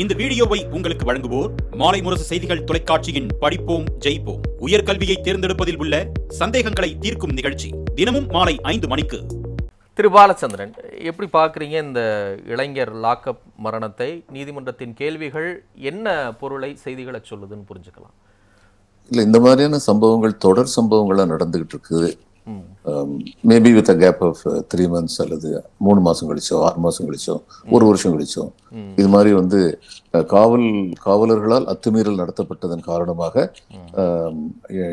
இந்த வீடியோவை உங்களுக்கு வழங்குவோர் மாலை முரசு செய்திகள் தொலைக்காட்சியின் படிப்போம் ஜெயிப்போம். உயர்கல்வியை தேர்ந்தெடுப்பதில் உள்ள சந்தேகங்களை தீர்க்கும் நிகழ்ச்சி தினமும் மாலை ஐந்து மணிக்கு. திரு பாலச்சந்திரன் எப்படி பார்க்குறீங்க இந்த இளைஞர் லாக்அப் மரணத்தை? நீதிமன்றத்தின் கேள்விகள் என்ன பொருளை செய்திகளை சொல்லுதுன்னு புரிஞ்சுக்கலாம். இல்லை இந்த மாதிரியான சம்பவங்கள் தொடர் சம்பவங்களாக நடந்துகிட்டு இருக்குது. Maybe with a gap of three months அல்லது மூணு மாசம் கழிச்சோ ஆறு மாசம் கழிச்சோ ஒரு வருஷம் கழிச்சோ இது மாதிரி வந்து காவல் காவலர்களால் அத்துமீறல் நடத்தப்பட்டதன் காரணமாக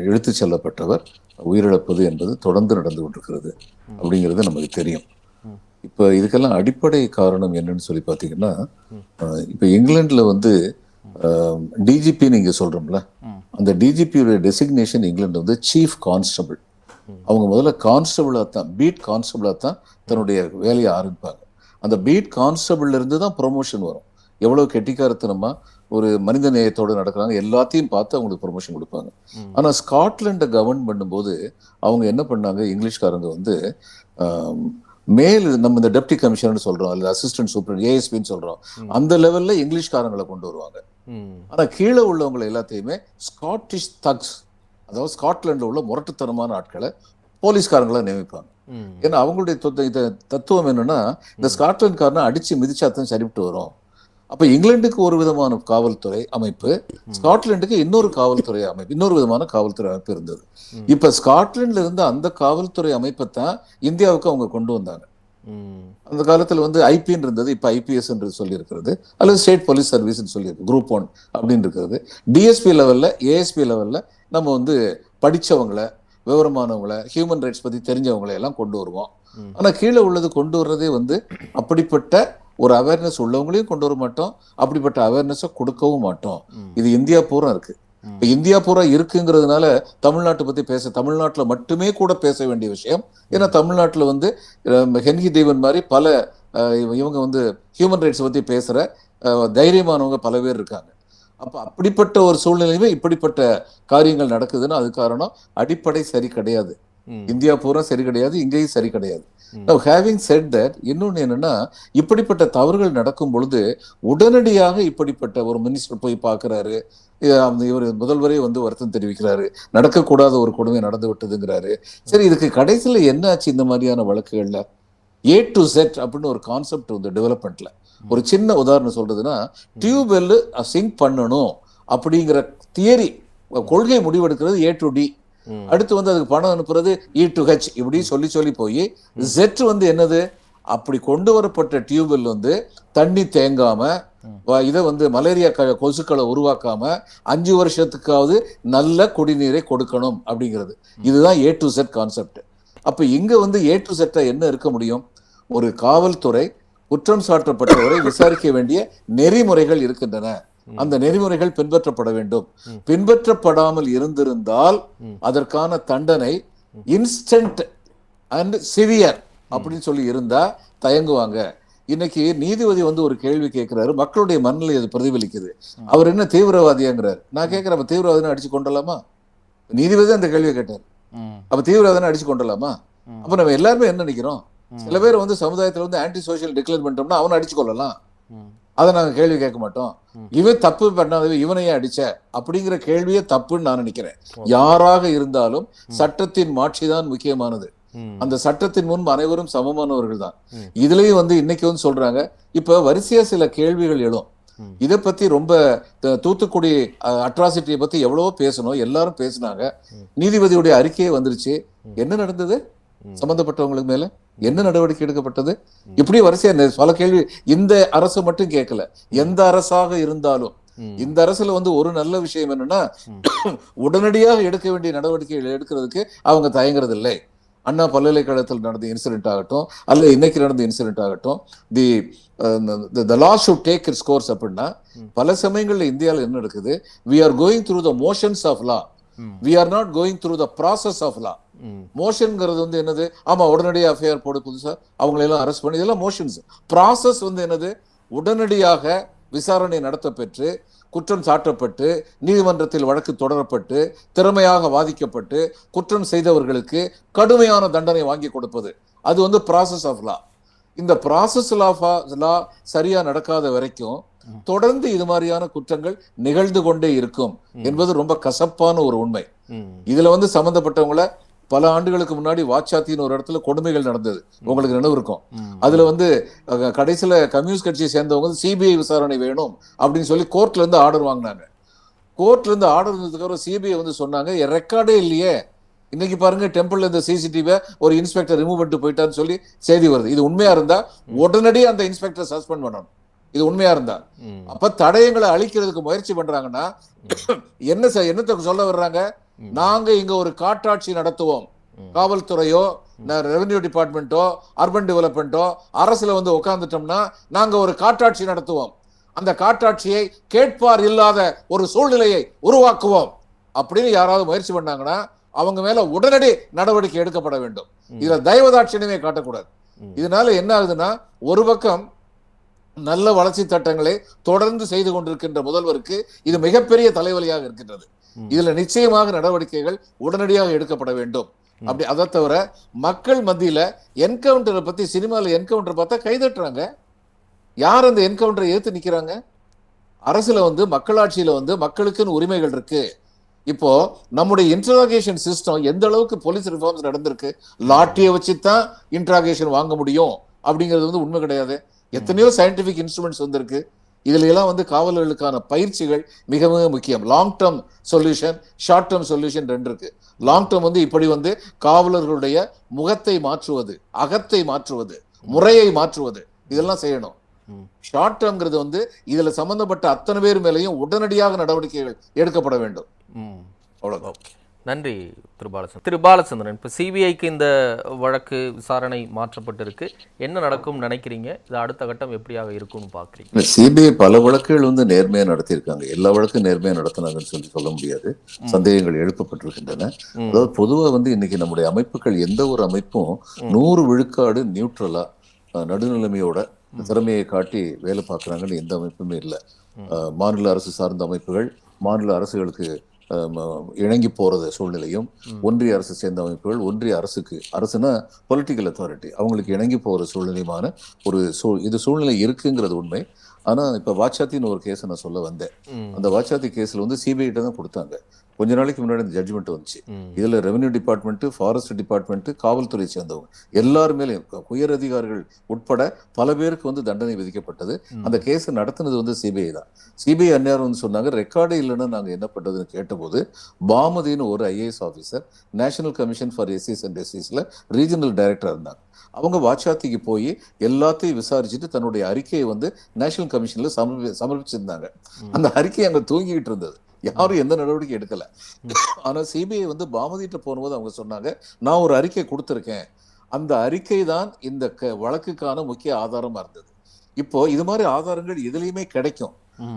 இழுத்துச் செல்லப்பட்டவர் உயிரிழப்பது என்பது தொடர்ந்து நடந்து கொண்டிருக்கிறது அப்படிங்கிறது நமக்கு தெரியும். இப்போ இதுக்கெல்லாம் அடிப்படை காரணம் என்னன்னு சொல்லி பார்த்தீங்கன்னா இப்போ இங்கிலாந்துல வந்து டிஜிபி நீங்க சொல்றோம்ல அந்த டிஜிபியோட டெசிக்னேஷன் இங்கிலாந்து வந்து சீஃப் கான்ஸ்டபிள் அவங்க முதல்ல கான்ஸ்டபிளாக தான் பீட் கான்ஸ்டபிளாக தான் தன்னுடைய வேலையை ஆரம்பிப்பாங்க. அந்த பீட் கான்ஸ்டபிள்ல இருந்து தான் ப்ரொமோஷன் வரும். எவ்வளவு கெட்டிக்காரத்தனமா ஒரு மனித நேயத்தோடு நடக்கிறாங்க எல்லாத்தையும் பார்த்து அவங்களுக்கு ப்ரொமோஷன் கொடுப்பாங்க. ஆனா ஸ்காட்லாண்டை கவர்ன் பண்ணும்போது அவங்க என்ன பண்ணாங்க இங்கிலீஷ்காரங்க வந்து மேல் நம்ம இந்த டெப்டி கமிஷனர் சொல்றோம் அல்லது அசிஸ்டன்ட் சூப்பர் ஏஎஸ்பின்னு சொல்றோம் அந்த லெவல்ல இங்கிலீஷ்காரங்களை கொண்டு வருவாங்க. ம். ஆனா கீழே உள்ளவங்களை எல்லாத்தையுமே ஸ்காட்டிஷ் தக்ஸ் அதாவது ஸ்காட்லாண்டில் உள்ள முரட்டுத்தனமான ஆட்களை போலீஸ்காரங்களா நியமிப்பாங்க. ஏன்னா அவங்களுடைய தத்துவம் என்னன்னா இந்த ஸ்காட்லாந்துக்காரனை அடிச்சு மிதிச்சாத்தான் சரிவிட்டு வரும். அப்ப இங்கிலாந்துக்கு ஒரு விதமான காவல்துறை அமைப்பு ஸ்காட்லாண்டுக்கு இன்னொரு காவல்துறை அமைப்பு இன்னொரு விதமான காவல்துறை அமைப்பு இருந்தது. இப்ப ஸ்காட்லாந்துல இருந்த அந்த காவல்துறை அமைப்பை தான் இந்தியாவுக்கு அவங்க கொண்டு வந்தாங்க. அந்த காலத்துல வந்து ஐபின்னு இருந்தது இப்போ ஐபிஎஸ் என்று சொல்லியிருக்கிறது. அல்லது ஸ்டேட் போலீஸ் சர்வீஸ்னு சொல்லி இருக்கு குரூப் ஒன் அப்படின்னு இருக்கிறது டிஎஸ்பி லெவல்ல ஏஎஸ்பி லெவல்ல நம்ம வந்து படித்தவங்களை விவரமானவங்களை ஹியூமன் ரைட்ஸ் பத்தி தெரிஞ்சவங்களை எல்லாம் கொண்டு வருவோம். ஆனா கீழே உள்ளது கொண்டு வர்றதே வந்து அப்படிப்பட்ட ஒரு அவேர்னஸ் உள்ளவங்களையும் கொண்டு வர மாட்டோம். அப்படிப்பட்ட அவேர்னஸை கொடுக்கவும் மாட்டோம். இது இந்தியா பூரா இருக்கு. இந்தியா பூரா இருக்குங்கிறதுனால தமிழ்நாட்டை பத்தி பேச தமிழ்நாட்டுல மட்டுமே கூட பேச வேண்டிய விஷயம். ஏன்னா தமிழ்நாட்டுல வந்து ஹென்கி தேவன் மாதிரி பல இவ- இவங்க வந்து ஹியூமன் ரைட்ஸ் பத்தி பேசுற தைரியமானவங்க பல பேர் இருக்காங்க. அப்ப அப்படிப்பட்ட ஒரு சூழ்நிலையுமே இப்படிப்பட்ட காரியங்கள் நடக்குதுன்னா அது காரணம் அடிப்படை சரி கிடையாது. இந்தியா பூரா சரி கிடையாது இங்கேயும் சரி கிடையாது. having said that இன்னொன்னு என்னன்னா இப்படிப்பட்ட தவறுகள் நடக்கும் பொழுது உடனடியாக இப்படிப்பட்ட ஒரு மினிஸ்டர் போய் பார்க்கறாரு. இவர் முதல்வரே வந்து வருத்தம் தெரிவிக்கிறாரு. நடக்கக்கூடாத ஒரு கொடுமை நடந்து விட்டதுங்கிறாரு சரி இதுக்கு கடைசியில என்ன ஆச்சு இந்த மாதிரியான வழக்குகள்ல? ஏ டு செட் அப்படின்னு ஒரு கான்செப்ட் வந்து டெவலப்மெண்ட்ல ஒரு சின்ன உதாரணம் சொல்றதுன்னா டியூப்வெல் சிங்க் பண்ணணும் அப்படிங்கிற தியரி கொள்கை முடிவெடுக்கிறது ஏ டு டி. அடுத்து வந்து அதுக்கு பணம் அனுப்புறது இ டு ஹெச் இப்படி சொல்லி சொல்லி போய் ஜெட் வந்து என்னது? அப்படி கொண்டு வரப்பட்ட டியூப்வெல் வந்து தண்ணி தேங்காம இதை வந்து மலேரியா கொசுக்களை உருவாக்காம அஞ்சு வருஷத்துக்காவது நல்ல குடிநீரை கொடுக்கணும் அப்படிங்கிறது. இதுதான் ஏ டு செட் கான்செப்ட் அப்ப இங்க வந்து ஏ டு செட்டா என்ன இருக்க முடியும்? ஒரு காவல்துறை குற்றம் சாட்டப்பட்டவரை விசாரிக்க வேண்டிய நெறிமுறைகள் இருக்கின்றன. அந்த நெறிமுறைகள் பின்பற்றப்பட வேண்டும். பின்பற்றப்படாமல் இருந்திருந்தால் அதற்கான தண்டனை இன்ஸ்டன்ட் அண்ட் சிவியர் அப்படின்னு சொல்லி இருந்தா தயங்குவாங்க. இன்னைக்கு நீதிபதி வந்து ஒரு கேள்வி கேட்கிறாரு மக்களுடைய மனநிலை அது பிரதிபலிக்குது. அவர் என்ன தீவிரவாதியாங்கிறார்? நான் கேட்கிறேன் அப்ப தீவிரவாதினை அடிச்சு கொண்டலாமா? நீதிபதி அந்த கேள்வியை கேட்டார். அப்ப தீவிரவாதனை அடிச்சு கொண்டலாமா? அப்ப நம்ம எல்லாருமே என்ன நினைக்கிறோம்? சில பேர் வந்து சமுதாயத்துல வந்து ஆன்டி சோஷியல் டிக்ளேர் பண்ணிட்டோம்னா அவனை அடிச்சு கொள்ளலாம் அதை நாங்க கேள்வி கேட்க மாட்டோம். இவன் தப்பு பண்ணாதவன் இவனையே அடிச்ச அப்படிங்கிற கேள்வியே தப்புன்னு நான் நினைக்கிறேன். யாராக இருந்தாலும் சட்டத்தின் மாட்சி தான் முக்கியமானது அந்த சட்டத்தின் முன் அனைவரும் சமமானவர்கள் தான். இதுலயும் வந்து இன்னைக்கு வந்து சொல்றாங்க இப்ப வரிசையா சில கேள்விகள் எழும். இதை பத்தி ரொம்ப தூத்துக்குடி அட்ராசிட்டியை பத்தி எவ்வளவோ பேசணும் எல்லாரும் பேசினாங்க. நீதிபதியுடைய அறிக்கையே வந்துருச்சு. என்ன நடந்தது? சம்பந்தப்பட்டவங்களுக்கு மேல? என்ன நடவடிக்கை எடுக்கப்பட்டது? இப்படி வரிசையா பல கேள்வி இந்த அரசு மட்டும் கேட்கல. எந்த அரசாக இருந்தாலும். இந்த அரசுல வந்து ஒரு நல்ல விஷயம் என்னன்னா உடனடியாக எடுக்க வேண்டிய நடவடிக்கைகள் எடுக்கிறதுக்கு அவங்க தயங்குறது இல்லை அண்ணா பல்கலைக்கழகத்தில் நடந்த இன்சிடென்ட் ஆகட்டும் அல்ல இன்னைக்கு நடந்த இன்சிடென்ட் ஆகட்டும் the the law should take its course அப்படின்னா பல சமயங்கள்ல இந்தியாவில் என்ன நடக்குது? We are going through the motions of law we are not going through the process of law hmm மோஷன்ங்கிறது வந்து என்னது? ஆமா உடனடியாக எஃப்ஐஆர் போடு புதுசா அவங்களெல்லாம் அரெஸ்ட் பண்ணி இதெல்லாம் மோஷன்ஸ் ப்ராசஸ் வந்து என்னது? உடனடியாக விசாரணை நடத்தப்பெற்று குற்றம் சாட்டப்பட்டு நீதிமன்றத்தில் வழக்கு தொடரப்பட்டு திறமையாக வாதிக்கப்பட்டு குற்றம் செய்தவர்களுக்கு கடுமையான தண்டனை வாங்கி கொடுப்பது. அது வந்து ப்ராசஸ் ஆஃப் லா இந்த ப்ராசஸ் ஆஃப் லா சரியாக நடக்காத வரைக்கும் தொடர்ந்து இது மாதிரியான குற்றங்கள் நிகழ்ந்து கொண்டே இருக்கும் என்பது ரொம்ப கசப்பான ஒரு உண்மை. இதுல வந்து சம்பந்தப்பட்டவங்கள பல ஆண்டுகளுக்கு முன்னாடி வாச்சாத்தின்னு ஒரு இடத்துல கொடுமைகள் நடந்தது. உங்களுக்கு நினைவு இருக்கும். அதுல வந்து கடைசியில கம்யூனிஸ்ட் கட்சியை சேர்ந்தவங்க வந்து சிபிஐ விசாரணை வேணும் அப்படின்னு சொல்லி கோர்ட்ல இருந்து ஆர்டர் வாங்கினாங்க. கோர்ட்ல இருந்து ஆர்டர் இருந்ததுக்கு அப்புறம் சிபிஐ வந்து சொன்னாங்க ரெக்கார்டே இல்லையே. இன்னைக்கு பாருங்க டெம்பிள்ல இந்த சிசிடிவி ஒரு இன்ஸ்பெக்டர் ரிமூவ் பண்ணிட்டு போயிட்டான்னு சொல்லி செய்தி வருது. இது உண்மையா இருந்தா உடனடியே அந்த இன்ஸ்பெக்டர் சஸ்பெண்ட் பண்ணணும். இது உண்மையா இருந்தா? அப்ப தடயங்களை அழிக்கிறதுக்கு முயற்சி பண்றாங்கன்னா என்ன என்னத்தை சொல்ல வர்றாங்க? நாங்க இங்க ஒரு காட்டாட்சி நடத்துவோம். காவல்துறையோ ரெவென்யூ டிபார்ட்மெண்ட்டோ அர்பன் டெவலப்மெண்ட்டோ அரசுல வந்து உட்கார்ந்துட்டோம்னா நாங்க ஒரு காட்டாட்சி நடத்துவோம். அந்த காட்டாட்சியை கேட்பார் இல்லாத ஒரு சூழ்நிலையை உருவாக்குவோம். அப்படின்னு யாராவது முயற்சி பண்ணாங்கன்னா அவங்க மேல உடனடி நடவடிக்கை எடுக்கப்பட வேண்டும். இதுல தயவதாட்சியமே காட்டக்கூடாது. இதனால என்ன ஆகுதுன்னா ஒரு பக்கம் நல்ல வளர்ச்சி திட்டங்களை தொடர்ந்து செய்து கொண்டிருக்கின்ற முதல்வருக்கு இது மிகப்பெரிய தலைவலியாக இருக்கின்றது. இதுல நிச்சயமாக நடவடிக்கைகள் உடனடியாக எடுக்கப்பட வேண்டும். அப்படி அதை தவிர மக்கள் மத்தியில என்கவுண்டரை பத்தி சினிமால என்கவுண்டர் பார்த்தா கைதட்டுறாங்க. யார் அந்த என்கவுண்டரை ஏத்து நிக்கிறாங்க? அரசுல வந்து மக்களாட்சியில வந்து மக்களுக்குன்னு உரிமைகள் இருக்கு. இப்போ நம்முடைய இன்டராகேஷன் சிஸ்டம் எந்த அளவுக்கு போலீஸ் ரிஃபார்ம்ஸ் நடந்திருக்கு? லாட்டியை வச்சு தான் இன்டராகேஷன் வாங்க முடியும். அப்படிங்கிறது வந்து உண்மை கிடையாது. எத்தனையோ சயின்டிபிக் இன்ஸ்ட்ருமெண்ட்ஸ் வந்திருக்கு. இதுல எல்லாம் வந்து காவலர்களுக்கான பயிற்சிகள் மிக மிக முக்கியம். Long term solution short term solution ரெண்டு இருக்கு. லாங் டேர்ம் வந்து இப்படி வந்து காவலர்களுடைய முகத்தை மாற்றுவது அகத்தை மாற்றுவது முறையை மாற்றுவது. இதெல்லாம் செய்யணும். ஷார்ட் டேர்ம்ங்கிறது வந்து இதுல சம்பந்தப்பட்ட அத்தனை பேர் மேலேயும் உடனடியாக நடவடிக்கைகள் எடுக்கப்பட வேண்டும். அவ்வளவுதான். நன்றி திரு பாலச்சந்திரன் திரு பாலச்சந்திரன் இப்போ சிபிஐக்கு இந்த வழக்கு விசாரணை மாற்றப்பட்டிருக்கு. என்ன நடக்கும் நினைக்கிறீங்க? இது அடுத்த கட்டம் எப்படியாக இருக்கும்னு பார்க்குறீங்க சிபிஐ பல வழக்குகள் வந்து நேர்மையா நடத்தியிருக்காங்க. எல்லா வழக்கும் நேர்மையா நடத்தினாங்கன்னு சொல்லி சொல்ல முடியாது. சந்தேகங்கள் எழுப்பப்பட்டிருக்கின்றன. அதாவது பொதுவா வந்து இன்னைக்கு நம்முடைய அமைப்புகள் எந்த ஒரு அமைப்பும் நூறு விழுக்காடு நியூட்ரலா அஹ், நடுநிலைமையோட திறமையை காட்டி வேலை பார்க்கறாங்கன்னு எந்த அமைப்புமே இல்லை. மாநில அரசு சார்ந்த அமைப்புகள் மாநில அரசுகளுக்கு இணங்கி போறது சூழ்நிலையும் ஒன்றிய அரசு சேர்ந்த அமைப்புகள் ஒன்றிய அரசுக்கு அரசுனா பொலிட்டிக்கல் அத்தாரிட்டி அவங்களுக்கு இணங்கி போகிற சூழ்நிலையுமான ஒரு சூ இது சூழ்நிலை இருக்குங்கிறது உண்மை. ஆனா இப்ப வாச்சாத்தின்னு ஒரு கேஸை நான் சொல்ல வந்தேன். அந்த வாச்சாத்தி கேஸ்ல வந்து சிபிஐ தான் கொடுத்தாங்க. கொஞ்ச நாளைக்கு முன்னாடி இந்த ஜட்ஜ்மெண்ட் வந்துச்சு. இதுல ரெவென்யூ டிபார்ட்மெண்ட் ஃபாரஸ்ட் டிபார்ட்மெண்ட் காவல்துறை சேர்ந்தவங்க எல்லார் மேலேயும் உயர் அதிகாரிகள் உட்பட பல பேருக்கு வந்து தண்டனை விதிக்கப்பட்டது. அந்த கேஸ் நடத்துனது வந்து சிபிஐ தான். சிபிஐ அந்நியார் வந்து சொன்னாங்க ரெக்கார்டே இல்லைன்னா நாங்க என்ன பண்றதுன்னு கேட்டபோது பாமதின்னு ஒரு IAS officer national commission for எஸ்சிஸ் and எஸ்சிஸ்ல ரீஜனல் டைரக்டர் இருந்தாங்க. அவங்க வாச்சாத்திக்கு போய் எல்லாத்தையும் விசாரிச்சுட்டு தன்னுடைய அறிக்கையை வந்து நேஷனல் கமிஷன்ல சமர்ப்பி சமர்ப்பிச்சிருந்தாங்க. அந்த அறிக்கை அங்க தூங்கிட்டு இருந்தது. யாரும் எந்த நடவடிக்கை எடுக்கல. ஆனா சிபிஐ வந்து பாமதிட்ட போகும்போது அவங்க சொன்னாங்க நான் ஒரு அறிக்கை கொடுத்திருக்கேன். அந்த அறிக்கை தான் இந்த வழக்குக்கான முக்கிய ஆதாரமா இருந்தது. இப்போ இது மாதிரி ஆதாரங்கள் எதுலையுமே கிடைக்கும்.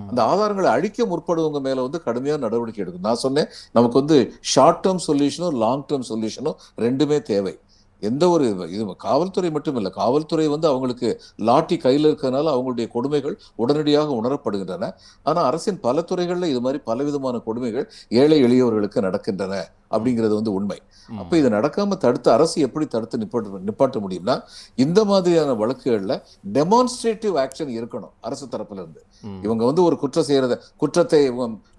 அந்த ஆதாரங்களை அழிக்க முற்படுவங்க மேல வந்து கடுமையான நடவடிக்கை எடுக்கும். நான் சொன்னேன் நமக்கு வந்து ஷார்ட் டேர்ம் சொல்யூஷனும் லாங் டேர்ம் சொல்யூஷனும் ரெண்டுமே தேவை. எந்த ஒரு இது காவல்துறை மட்டும் இல்லை காவல்துறை வந்து அவங்களுக்கு லாட்டி கையில் இருக்கிறதுனால அவங்களுடைய கொடுமைகள் உடனடியாக உணரப்படுகின்றன. ஆனா அரசின் பல துறைகளில் இது மாதிரி பலவிதமான கொடுமைகள் ஏழை எளியவர்களுக்கு நடக்கின்றன. அப்படிங்கிறது வந்து உண்மை. அப்ப இது நடக்காம தடுத்து அரசு எப்படி தடுத்து நிப்பாட்ட நிப்பாட்ட முடியும்னா இந்த மாதிரியான வழக்குகள்ல டெமான்ஸ்ட்ரேட்டிவ் ஆக்ஷன் இருக்கணும் அரசு தரப்புல இருந்து. இவங்க வந்து ஒரு குற்றம் செய்யறத குற்றத்தை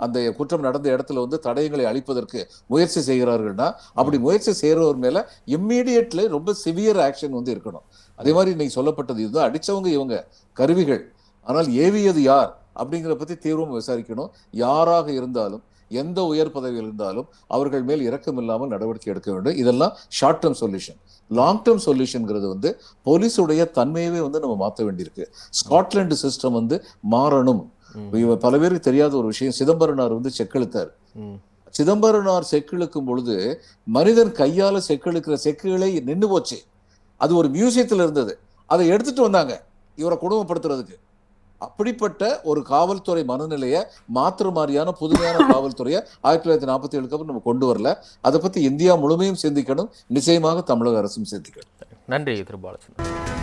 அந்த குற்றம் நடந்த இடத்துல வந்து தடயங்களை அழிப்பதற்கு முயற்சி செய்கிறார்கள்னா அப்படி முயற்சி செய்யறவர் மேல இம்மீடியட்ல ரொம்ப சிவியர் ஆக்ஷன் வந்து இருக்கணும். அதே மாதிரி இன்னைக்கு சொல்லப்பட்டது இதுதான் அடிச்சவங்க இவங்க கருவிகள். ஆனால் ஏவியது யார் அப்படிங்கிற பத்தி தீவிரமா விசாரிக்கணும். யாராக இருந்தாலும் எந்த உயர் பதவியில் இருந்தாலும் அவர்கள் மேல் இரக்கம் இல்லாமல் நடவடிக்கை எடுக்க வேண்டும். இதெல்லாம் short term solution long term சொல்யூஷன்ங்கிறது வந்து போலீஸுடைய தன்மையவே வந்து நம்ம மாற்ற வேண்டியிருக்கு. ஸ்காட்லாந்து சிஸ்டம் வந்து மாறணும். பல பேருக்கு தெரியாத ஒரு விஷயம். சிதம்பரனார் வந்து செக்கெழுத்தார். சிதம்பரனார் செக்கிழுக்கும் பொழுது மனிதன் கையால செக்கிழுக்கிற செக்குகளே நின்னு போச்சு. அது ஒரு மியூசியத்துல இருந்தது. அதை எடுத்துட்டு வந்தாங்க. இவரை குடும்பப்படுத்துறதுக்கு அப்படிப்பட்ட ஒரு காவல்துறை மனநிலையை மாற்று மாதிரியான புதுமையான காவல்துறையை ஆயிரத்தி தொள்ளாயிரத்தி நாற்பத்தி ஏழுக்கு அப்புறம் நம்ம கொண்டு வரல. அதை பத்தி இந்தியா முழுமையும் சிந்திக்கணும். நிச்சயமாக தமிழக அரசும் சிந்திக்கணும். நன்றி திரு பாலச்சந்திரன்